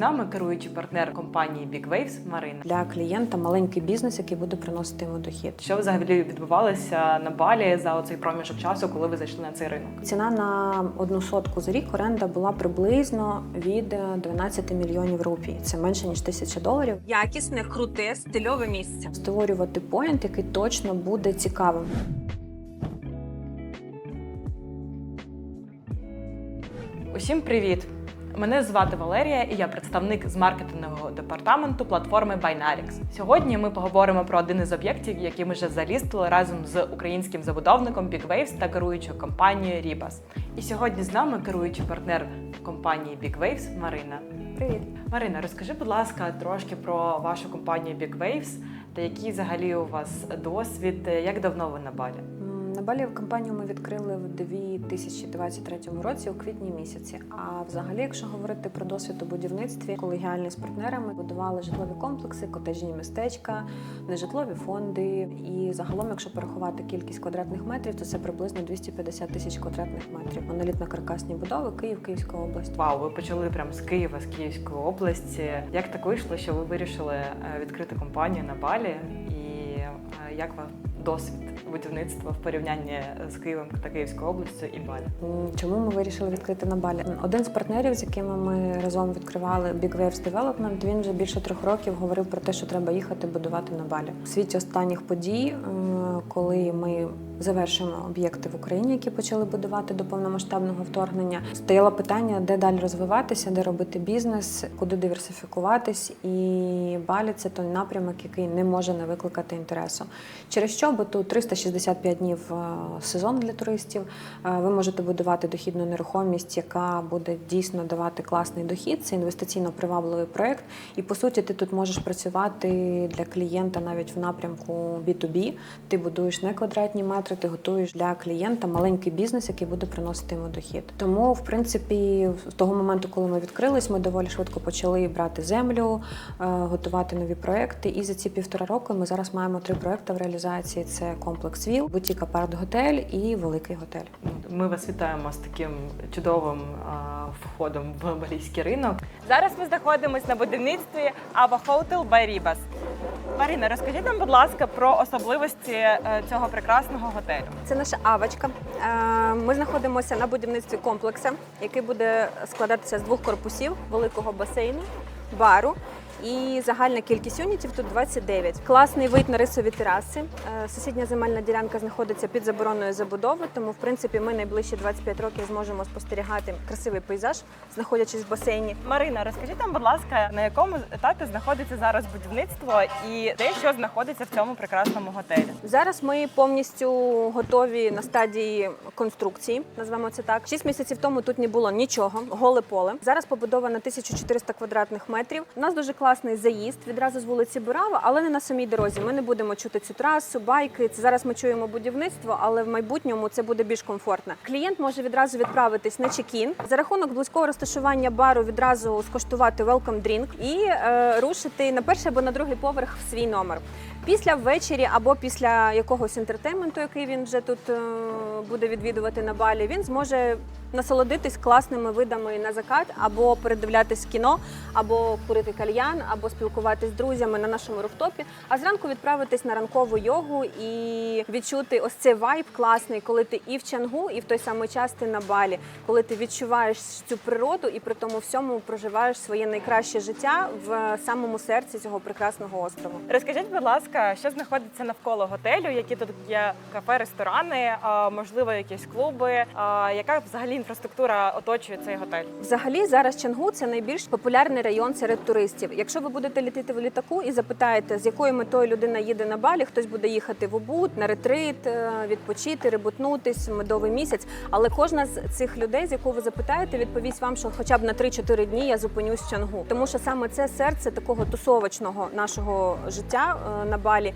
нами керуючий партнер компанії Big Waves Марина. для клієнта маленький бізнес, який буде приносити йому дохід. Що взагалі відбувалося на балі за оцей проміжок часу, коли ви зайшли на цей ринок? Ціна на одну сотку за рік оренда була приблизно від е, 12 мільйонів рупій. Це менше ніж тисяча доларів. Якісне, круте, стильове місце. Створювати поінт, який точно буде цікавим. Усім привіт! Мене звати Валерія, і я представник з маркетингового департаменту платформи Binarix. Сьогодні ми поговоримо про один із об'єктів, які ми вже залістили разом з українським забудовником Big Waves та керуючою компанією Ribas. І сьогодні з нами керуючий партнер компанії Big Waves Марина. Привіт. Марина, розкажи, будь ласка, трошки про вашу компанію Big Waves та який взагалі у вас досвід, як давно ви на балі? М, На балі компанію ми відкрили в 2023 році у квітні місяці. А взагалі, якщо говорити про досвід у будівництві, колегіальні з партнерами будували житлові комплекси, котежні містечка, нежитлові фонди. І загалом, якщо порахувати кількість квадратних метрів, то це приблизно 250 тисяч квадратних метрів. Монолітно каркасні будови, Київ, Київська область. Вау, ви почали прямо з Києва, з Київської області. Як так вийшло, що ви вирішили е, відкрити компанію на Балі? Як вам досвід будівництва в порівнянні з Києвом та Київською областю і Балі? Чому ми вирішили відкрити на балі? Один з партнерів, з якими ми разом відкривали Big Waves Development, він вже більше трьох років говорив про те, що треба їхати будувати на балі. У світі останніх подій, е, коли ми завершуємо об'єкти в Україні, які почали будувати до повномасштабного вторгнення, стояло питання, де далі розвиватися, де робити бізнес, куди диверсифікуватись. І балі це той напрямок, який не може не викликати інтересу. Через що, бо тут 365 днів е, сезон для туристів. Е, Ви можете будувати дохідну нерухомість, яка буде дійсно давати класний дохід. Це інвестиційно привабливий проект. І по суті, ти тут можеш працювати для клієнта навіть в напрямку B2B. Ти будуєш не квадратні метри, ти готуєш для клієнта маленький бізнес, який буде приносити йому дохід. Тому, в принципі, з того моменту, коли ми відкрились, ми доволі швидко почали брати землю, е, готувати нові проекти. І за ці півтора року ми зараз маємо три проекти в реалізації: це комплекс ВІЛ, бутік апарт готель і великий готель. Ми вас вітаємо з таким чудовим а, входом в балійський ринок. Зараз ми знаходимося на будівництві Ava Hotel by. Марина, розкажіть нам, будь ласка, про особливості е, цього прекрасного готелю. Це наша авочка. Е, Ми знаходимося на будівництві комплексу, який буде складатися з двох корпусів, великого басейну, бару. І загальна кількість юнітів тут 29. Класний вид на рисові тераси. Е, Сусідня земельна ділянка знаходиться під забороною забудови, тому в принципі ми найближчі 25 років зможемо спостерігати красивий пейзаж, знаходячись в басейні. Марина, розкажіть нам, будь ласка, на якому етапі знаходиться зараз будівництво і де що знаходиться в цьому прекрасному готелі? Зараз ми повністю готові на стадії конструкції, назвемо це так. Шість місяців тому тут не було нічого, голе поле. Зараз побудовано 1400 квадратних метрів. У нас дуже класний заїзд відразу з вулиці Бурава, але не на самій дорозі. Ми не будемо чути цю трасу, байки. Це зараз ми чуємо будівництво, але в майбутньому це буде більш комфортно. Клієнт може відразу відправитись на чекін за рахунок близького розташування бару. Відразу скоштувати welcome drink і е, рушити на перший або на другий поверх в свій номер. Після ввечері або після якогось інтертейменту, який він вже тут е, буде відвідувати на балі, він зможе насолодитись класними видами на закат, або передивлятись кіно, або курити кальян, або спілкуватись з друзями на нашому руфтопі. А зранку відправитись на ранкову йогу і відчути ось цей вайб класний, коли ти і в Чангу, і в той самий час ти на балі, коли ти відчуваєш цю природу і при тому всьому проживаєш своє найкраще життя в самому серці цього прекрасного острову. Розкажіть, будь ласка, що знаходиться навколо готелю, які тут є кафе, ресторани, можливо, якісь клуби. Яка взагалі інфраструктура оточує цей готель? Взагалі зараз Чангу це найбільш популярний район серед туристів. Якщо ви будете літати в літаку і запитаєте, з якою метою людина їде на балі, хтось буде їхати в Убуд, на ретрит, е, відпочити, ребутнутись, медовий місяць. Але кожна з цих людей, з якого ви запитаєте, відповість вам, що хоча б на 3-4 дні я зупинюсь в Чангу, тому що саме це серце такого тусовочного нашого життя е, на балі.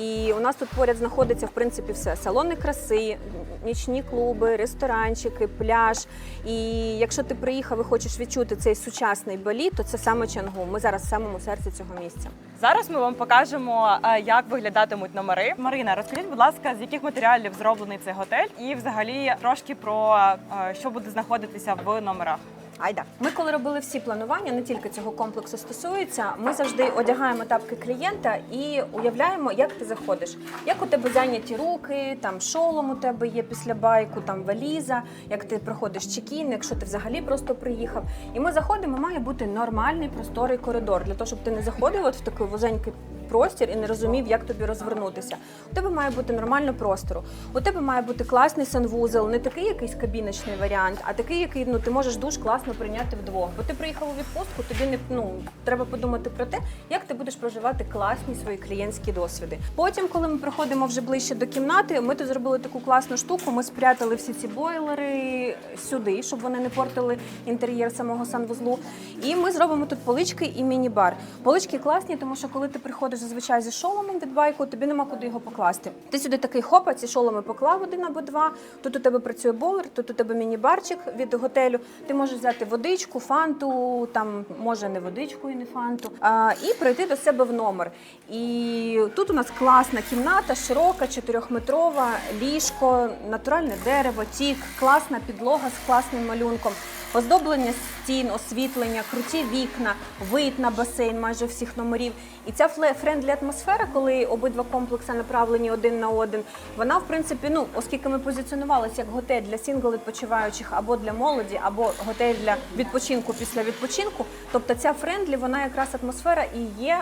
І у нас тут поряд знаходиться в принципі все: салони краси, нічні клуби, ресторанчики, пляж. І якщо ти приїхав і хочеш відчути цей сучасний балі, то це саме Чангу. Ми зараз в самому серці цього місця. Зараз ми вам покажемо, е, як виглядатимуть номери. Марина, розкажіть, будь ласка, з яких матеріалів зроблений цей готель, і взагалі трошки про е, що буде знаходитися в номерах. Айда. Ми коли робили всі планування, не тільки цього комплексу стосується, ми завжди одягаємо тапки клієнта і уявляємо, як ти заходиш. Як у тебе зайняті руки, там шолом у тебе є після байку, там валіза, як ти проходиш чекін, якщо ти взагалі просто приїхав. І ми заходимо, має бути нормальний просторий коридор для того, щоб ти не заходив от в такий вузенький простір і не розумів, як тобі розвернутися. У тебе має бути нормально простору. У тебе має бути класний санвузол, не такий якийсь кабіночний варіант, а такий, який ну ти можеш душ класно прийняти вдвох. Бо ти приїхав у відпустку, тобі не ну треба подумати про те, як ти будеш проживати класні свої клієнтські досвіди. Потім, коли ми приходимо вже ближче до кімнати, ми тут зробили таку класну штуку. Ми спрятали всі ці бойлери сюди, щоб вони не портили інтер'єр самого санвузлу. І ми зробимо тут полички і міні-бар. Полички класні, тому що коли ти приходиш зазвичай зі шоломом від байку, тобі нема куди його покласти. Ти сюди такий хопа, ці шоломи поклав один або два. Тут у тебе працює бойлер, тут у тебе міні-барчик від готелю. Ти можеш взяти водичку, фанту, там може не водичку і не фанту, а, і прийти до себе в номер. І тут у нас класна кімната, широка, чотирьохметрова, ліжко, натуральне дерево, тік, класна підлога з класним малюнком. Оздоблення стін, освітлення, круті вікна, вид на басейн майже всіх номерів. І ця френдлі атмосфера, коли обидва комплекси направлені один на один, вона в принципі, ну оскільки ми позиціонувалися як готель для сінгл відпочиваючих або для молоді, або готель для відпочинку після відпочинку. Тобто ця френдлі, вона якраз атмосфера і є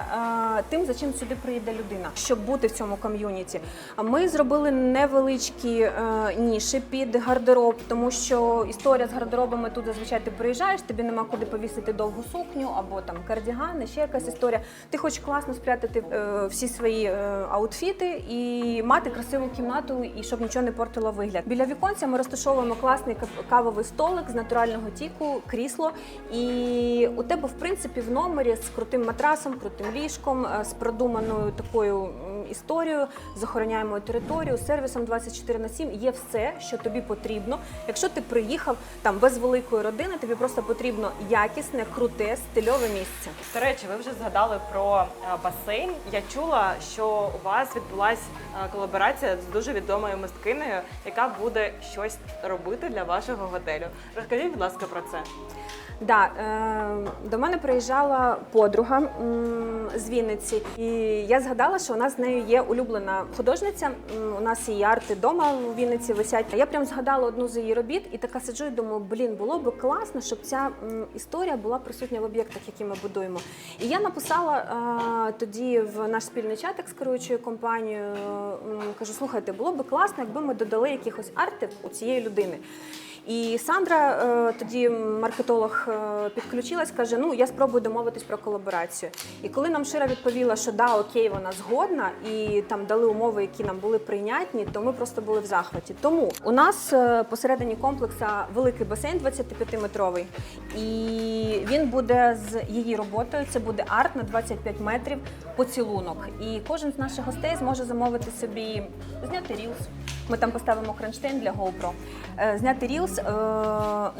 е, тим, за чим сюди приїде людина, щоб бути в цьому ком'юніті. А Ми зробили невеличкі е, ніші під гардероб, тому що історія з гардеробами тут зазвичай ти приїжджаєш, тобі нема куди повісити довгу сукню або там кардігани, ще якась історія. Ти хочеш класно спрятати е, всі свої е, аутфіти і мати красиву кімнату, і щоб нічого не портило вигляд. Біля віконця ми розташовуємо класний кавовий столик з натурального тіку, крісло. І у тебе, в принципі, в номері з крутим матрасом, крутим ліжком, е, з продуманою такою м, історією, з охороняємою територією, сервісом 24 на 7 є все, що тобі потрібно. Якщо ти приїхав там без великої родини, тобі просто потрібно якісне, круте, стильове місце. До речі, ви вже згадали про е, басейн. Я чула, що у вас відбулася колаборація з дуже відомою мисткинею, яка буде щось робити для вашого готелю. Розкажіть, будь ласка, про це. Да, е, до мене приїжджала подруга м, з Вінниці, і я згадала, що у нас з нею є улюблена художниця. У нас її арти вдома у Вінниці висять. Я прям згадала одну з її робіт і така сиджу і думаю, блін, було би класно, щоб ця м, історія була присутня в об'єктах, які ми будуємо. І я написала е, тоді в наш спільний чатик з керуючою компанією. Кажу, слухайте, було би класно, якби ми додали якихось артів у цієї людини. І Сандра, е, тоді маркетолог, е, підключилась, каже: Ну я спробую домовитись про колаборацію. І коли нам Шира відповіла, що да, окей, вона згодна, і там дали умови, які нам були прийнятні, то ми просто були в захваті. Тому у нас е, посередині комплекса великий басейн 25-метровий, і він буде з її роботою. Це буде арт на 25 метрів поцілунок. І кожен з наших гостей зможе замовити собі зняти рілс. Ми там поставимо кронштейн для GoPro, е, зняти рілс, е,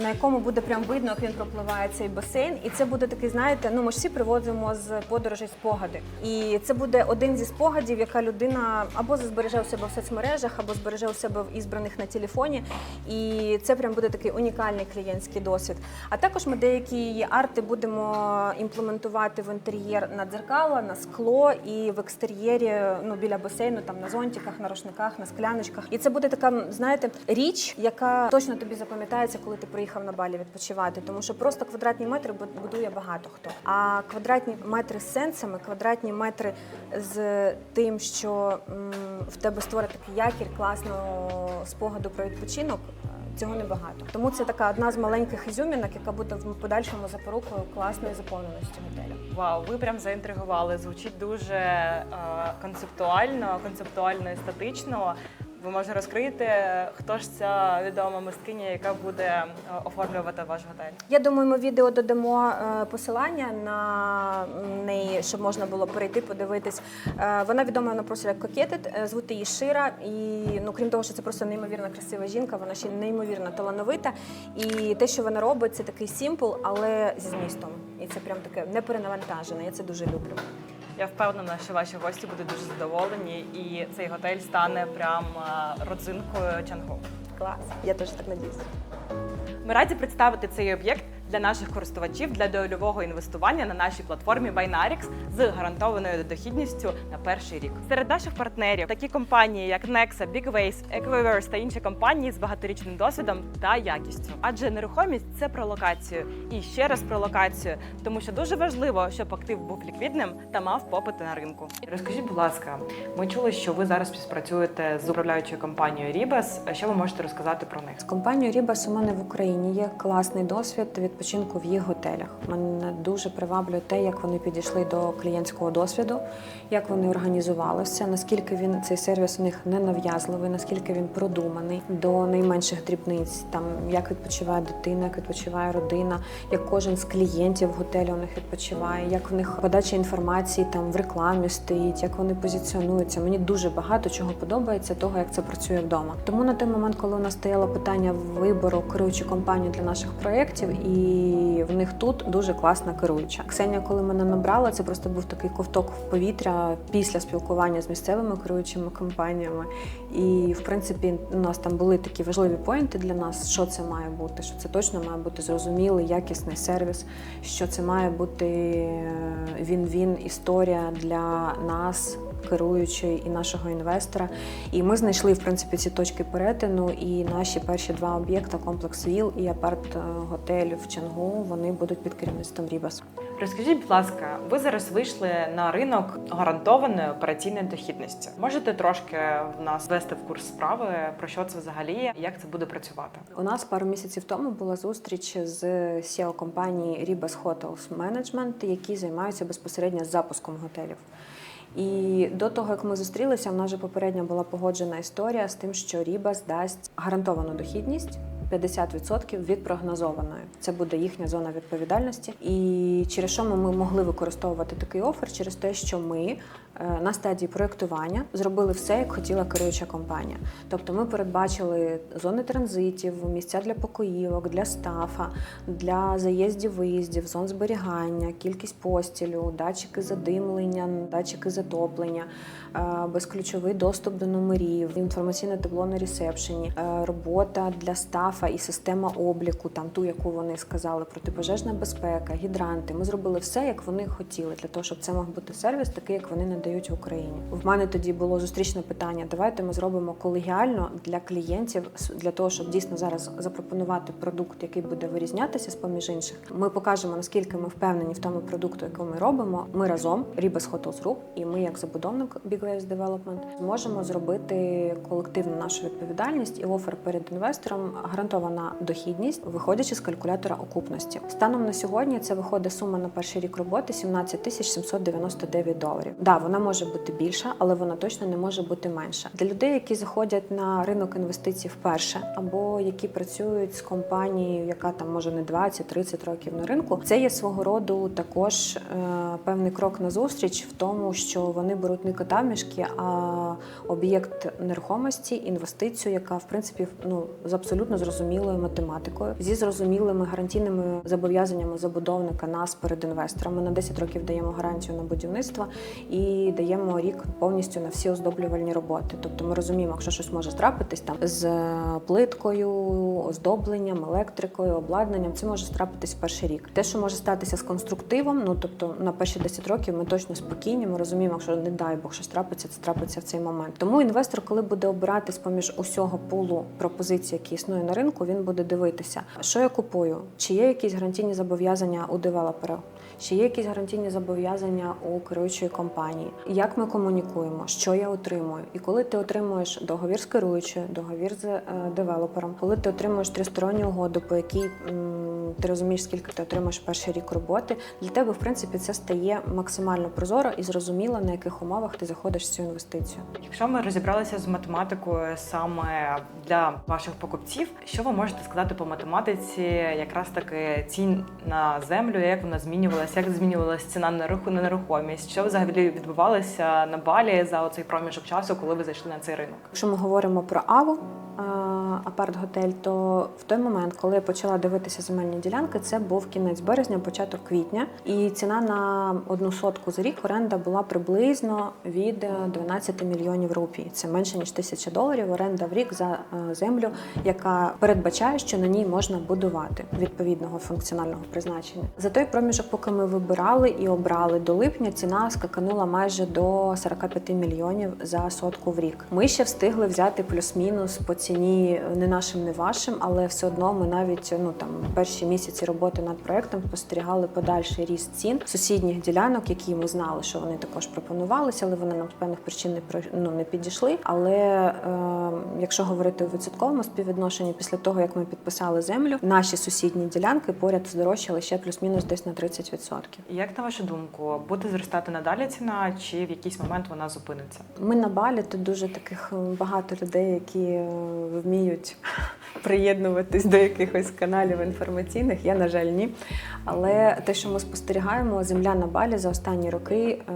на якому буде прям видно, як він пропливає цей басейн. І це буде такий, знаєте, ну ми ж всі привозимо з подорожей спогади. І це буде один зі спогадів, яка людина або збереже у себе в соцмережах, або збереже у себе в ізбраних на телефоні. І це прям буде такий унікальний клієнтський досвід. А також ми деякі арти будемо імплементувати в інтер'єр на дзеркала, на скло і в екстер'єрі ну, біля басейну, там на зонтиках, на рушниках, на скляночках. І це буде така, знаєте, річ, яка точно тобі запам'ятається, коли ти приїхав на балі відпочивати. Тому що просто квадратні метри буд- будує багато хто. А квадратні метри з сенсами, квадратні метри з тим, що м, в тебе створить такий якір класного спогаду про відпочинок. Цього небагато. Тому це така одна з маленьких ізюмінок, яка буде в подальшому запорукою класної заповненості готелю. Вау, ви прям заінтригували. Звучить дуже е, концептуально, концептуально естетично. Ви може розкриєте, хто ж ця відома мисткиня, яка буде е, оформлювати ваш готель? Я думаю, ми відео додамо е, посилання на неї, щоб можна було перейти, подивитись. Е, Вона відома на просто як Кокетит, звути її Шира. І ну, крім того, що це просто неймовірно красива жінка, вона ще неймовірно талановита. І те, що вона робить, це такий сімпл, але зі змістом. І це прям таке неперенавантажене. Я це дуже люблю. Я впевнена, що ваші гості будуть дуже задоволені, і цей готель стане прям е, родзинкою Чангу. Клас. Я теж так надіюсь. Ми раді представити цей об'єкт для наших користувачів для дольового інвестування на нашій платформі Binarix з гарантованою дохідністю на перший рік. Серед наших партнерів такі компанії, як Nexa, BigWays, Equiverse та інші компанії з багаторічним досвідом та якістю. Адже нерухомість це про локацію і ще раз про локацію, тому що дуже важливо, щоб актив був ліквідним та мав попит на ринку. Розкажіть, будь ласка, ми чули, що ви зараз співпрацюєте з управляючою компанією Ribas. Що ви можете розказати про них? З компанією Рібас у мене в Україні є класний досвід відпочинку в їх готелях. Мене дуже приваблює те, як вони підійшли до клієнтського досвіду, як вони організувалися, наскільки він цей сервіс у них не нав'язливий, наскільки він продуманий до найменших дрібниць, там як відпочиває дитина, як відпочиває родина, як кожен з клієнтів готелю у них відпочиває, як в них подача інформації там в рекламі стоїть, як вони позиціонуються. Мені дуже багато чого подобається, того як це працює вдома. Тому на той момент, коли у нас стояло питання вибору керуючої компанії для наших проєктів, і в них тут дуже класна керуюча. Ксенія, коли мене набрала, це просто був такий ковток в повітря після спілкування з місцевими керуючими компаніями. І в принципі, у нас там були такі важливі поінти для нас, що це має бути, що це точно має бути зрозумілий, якісний сервіс, що це має бути е, він-він історія для нас. Керуючої і нашого інвестора, і ми знайшли в принципі ці точки перетину. І наші перші два об'єкти комплекс ВІЛ і апарт готель в Чангу. Вони будуть під керівництвом Рібас. Розкажіть, будь ласка, ви зараз вийшли на ринок гарантованої операційної дохідності. Можете трошки нас ввести в курс справи про що це взагалі, як це буде працювати? У нас пару місяців тому була зустріч з SEO компанії Ribas Hotels Management, які займаються безпосередньо запуском готелів. І до того, як ми зустрілися, в нас вже попередньо була погоджена історія з тим, що Ribas дасть гарантовану дохідність. 50% від прогнозованої. Це буде їхня зона відповідальності. І через що ми могли використовувати такий офер? Через те, що ми е, на стадії проєктування зробили все, як хотіла керуюча компанія. Тобто ми передбачили зони транзитів, місця для покоївок, для стафа, для заїздів, виїздів, зон зберігання, кількість постілю, датчики задимлення, датчики затоплення, е, безключовий доступ до номерів, інформаційне табло на ресепшені, е, робота для стафа і система обліку, там ту, яку вони сказали, протипожежна безпека, гідранти. Ми зробили все, як вони хотіли, для того, щоб це мог бути сервіс, такий, як вони надають в Україні. В мене тоді було зустрічне питання: давайте ми зробимо колегіально для клієнтів, для того, щоб дійсно зараз запропонувати продукт, який буде вирізнятися з поміж інших. Ми покажемо наскільки ми впевнені в тому продукту, який ми робимо. Ми разом, Ribas Hotels Group, і ми, як забудовник Big Waves Development, зможемо зробити колективну нашу відповідальність і офер перед інвестором гарантована дохідність, виходячи з калькулятора окупності. Станом на сьогодні це виходить сума на перший рік роботи 17 тисяч 799 доларів. Да, вона може бути більша, але вона точно не може бути менша. Для людей, які заходять на ринок інвестицій вперше, або які працюють з компанією, яка там може не 20-30 років на ринку, це є свого роду також е, певний крок на зустріч в тому, що вони беруть не кота в мішки, а об'єкт нерухомості, інвестицію, яка в принципі ну з абсолютно зрозумілою математикою, зі зрозумілими гарантійними зобов'язаннями забудовника нас перед інвесторами. На 10 років даємо гарантію на будівництво і даємо рік повністю на всі оздоблювальні роботи. Тобто ми розуміємо, якщо щось може трапитись там з плиткою, оздобленням, електрикою, обладнанням, це може трапитись в перший рік. Те, що може статися з конструктивом, ну тобто на перші 10 років ми точно спокійні. Ми розуміємо, якщо не дай Бог щось трапиться, це трапиться в цей момент. Тому інвестор, коли буде обирати з поміж усього пулу пропозицій, які існує на ринку, він буде дивитися, що я купую, чи є якісь гарантійні зобов'язання у девелопера, чи є якісь гарантійні зобов'язання у керуючої компанії, як ми комунікуємо, що я отримую. І коли ти отримуєш договір з керуючою, договір з е, девелопером, коли ти отримуєш тристоронню угоду, по якій ти розумієш, скільки ти отримаєш перший рік роботи, для тебе в принципі це стає максимально прозоро і зрозуміло, на яких умовах ти заходиш в цю інвестицію. Якщо ми розібралися з математикою саме для ваших покупців, що ви можете сказати по математиці, якраз таки цін на землю, як вона змінювалася, як змінювалася ціна на руху на нерухомість? Що взагалі відбувалося на балі за оцей проміжок часу, коли ви зайшли на цей ринок? Якщо ми говоримо про АВО, апарт-готель, то в той момент, коли я почала дивитися земельні ділянки, це був кінець березня, початок квітня, і ціна на одну сотку за рік оренда була приблизно від е, 12 мільйонів рупій. Це менше ніж тисяча доларів. Оренда в рік за е, землю, яка передбачає, що на ній можна будувати відповідного функціонального призначення. За той проміжок, поки ми вибирали і обрали до липня, ціна скаканула майже до 45 мільйонів за сотку в рік. Ми ще встигли взяти плюс-мінус по ціні не нашим, не вашим, але все одно ми навіть ну там перші місяці роботи над проектом спостерігали подальший ріст цін сусідніх ділянок, які ми знали, що вони також пропонувалися, але вони нам з певних причин не ну, не підійшли. Але е, якщо говорити у відсотковому співвідношенні, після того як ми підписали землю, наші сусідні ділянки поряд здорожчали ще плюс-мінус десь на 30%. Як на вашу думку, буде зростати надалі ціна, чи в якийсь момент вона зупиниться? Ми на балі тут дуже таких багато людей, які е, вміють приєднуватись до якихось каналів інформаційних. Я, на жаль, ні. Але те, що ми спостерігаємо, земля на балі за останні роки е,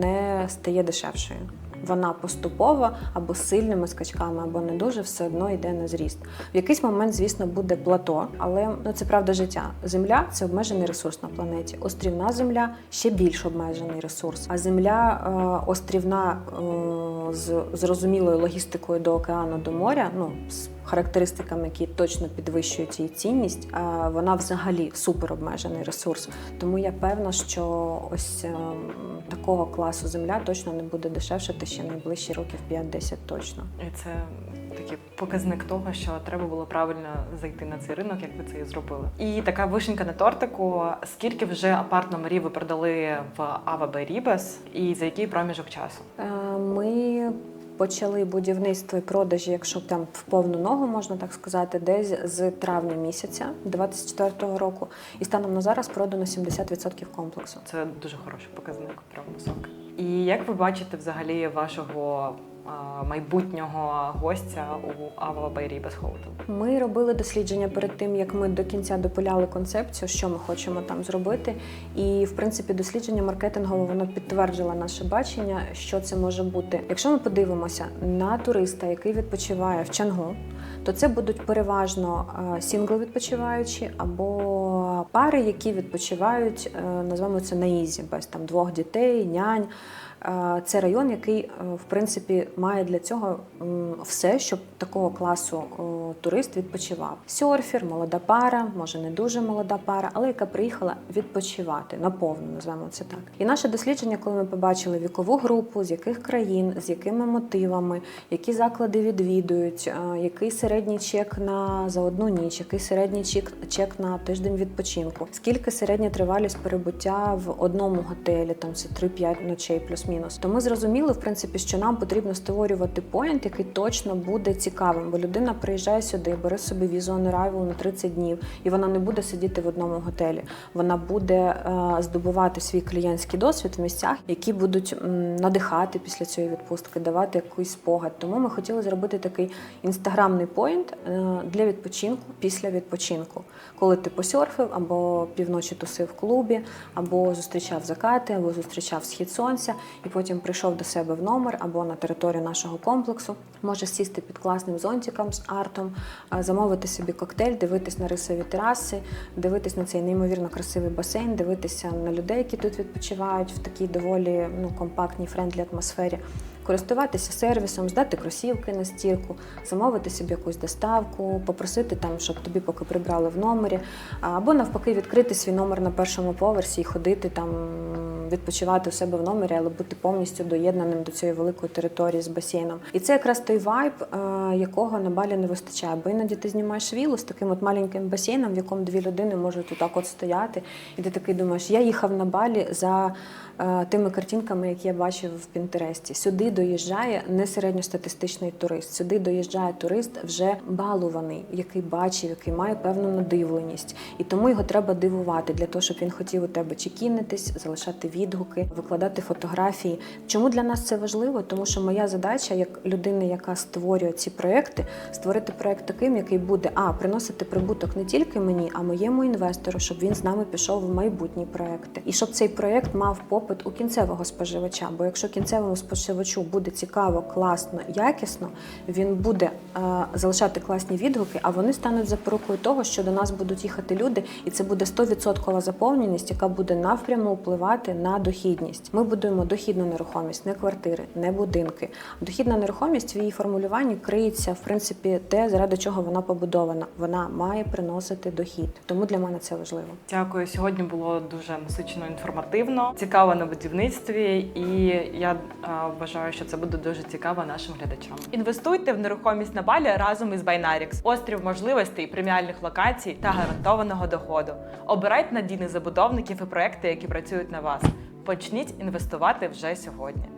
не стає дешевшою. Вона поступово або сильними скачками, або не дуже все одно йде на зріст. В якийсь момент, звісно, буде плато, але ну це правда життя. Земля це обмежений ресурс на планеті. Острівна земля ще більш обмежений ресурс. А земля е, острівна е, з зрозумілою логістикою до океану, до моря, ну з характеристиками, які точно підвищують її цінність, а вона взагалі супер обмежений ресурс. Тому я певна, що ось е, такого класу земля точно не буде дешевшати ще найближчі років 5-10 точно. Це такий показник того, що треба було правильно зайти на цей ринок, як ви це і зробили. І така вишенька на тортику. Скільки вже апарт-номерів ви продали в Ава Берібес і за який проміжок часу? Е, Ми почали будівництво і продажі, якщо там в повну ногу можна так сказати, десь з травня місяця 24-го року. І станом на зараз продано 70% комплексу. Це дуже хороший показник, прям високий. І як ви бачите взагалі вашого майбутнього гостя у Ава Берібес Hotel? Ми робили дослідження перед тим, як ми до кінця допиляли концепцію, що ми хочемо там зробити. І в принципі, дослідження маркетингове воно підтвердило наше бачення, що це може бути. Якщо ми подивимося на туриста, який відпочиває в Чангу, то це будуть переважно е, сінгли відпочиваючі або пари, які відпочивають, е, назвемо це на ізі, без там двох дітей, нянь. Це район, який е, в принципі має для цього все, щоб такого класу турист відпочивав. Сьорфер, молода пара, може не дуже молода пара, але яка приїхала відпочивати наповну, назвемо це так. І наше дослідження, коли ми побачили вікову групу, з яких країн, з якими мотивами, які заклади відвідують, е, який середній чек на за одну ніч, який середній чек, чек на тиждень відпочинку, скільки середня тривалість перебуття в одному готелі, там це 3-5 ночей плюс-мінус. То ми зрозуміли, в принципі, що нам потрібно створювати поінт, який точно буде цікавим, бо людина приїжджає сюди, бере собі візу arrival на 30 днів, і вона не буде сидіти в одному готелі. Вона буде е, здобувати свій клієнтський досвід в місцях, які будуть надихати після цієї відпустки, давати якийсь спогад. Тому ми хотіли зробити такий інстаграмний поінт е, для відпочинку після відпочинку, коли ти посьорфив або півночі тусив в клубі, або зустрічав закати, або зустрічав схід сонця, і потім прийшов до себе в номер або на територію нашого комплексу. Може сісти під класним зонтиком з артом, замовити собі коктейль, дивитись на рисові тераси, дивитись на цей неймовірно красивий басейн, дивитися на людей, які тут відпочивають в такій доволі ну, компактній френдлі атмосфері. Користуватися сервісом, здати кросівки на стірку, замовити собі якусь доставку, попросити там, щоб тобі поки прибрали в номері, або навпаки відкрити свій номер на першому поверсі і ходити там відпочивати у себе в номері, але бути повністю доєднаним до цієї великої території з басейном. І це якраз той вайб, е, якого на балі не вистачає. Бо іноді ти знімаєш вілу з таким от маленьким басейном, в якому дві людини можуть отак от стояти, і ти такий думаєш, я їхав на балі за тими картинками, які я бачив в Пінтересті. Сюди доїжджає не середньостатистичний турист. Сюди доїжджає турист вже балуваний, який бачив, який має певну надивленість. І тому його треба дивувати для того, щоб він хотів у тебе чекінитись, залишати відгуки, викладати фотографії. Чому для нас це важливо? Тому що моя задача, як людини, яка створює ці проекти, створити проект таким, який буде а приносити прибуток не тільки мені, а моєму інвестору, щоб він з нами пішов в майбутні проекти, і щоб цей проект мав попит у кінцевого споживача. Бо якщо кінцевому споживачу буде цікаво, класно, якісно, він буде е, залишати класні відгуки, а вони стануть запорукою того, що до нас будуть їхати люди, і це буде 100% заповненість, яка буде навпряму впливати на дохідність. Ми будуємо дохідну нерухомість, не квартири, не будинки. Дохідна нерухомість в її формулюванні криється в принципі те, заради чого вона побудована. Вона має приносити дохід. Тому для мене це важливо. Дякую. Сьогодні було дуже насичено інформативно, цікаво на будівництві, і я вважаю, що це буде дуже цікаво нашим глядачам. Інвестуйте в нерухомість на балі разом із Binarix. острів можливостей, преміальних локацій та гарантованого доходу. Обирайте надійних забудовників і проекти, які працюють на вас. Почніть інвестувати вже сьогодні.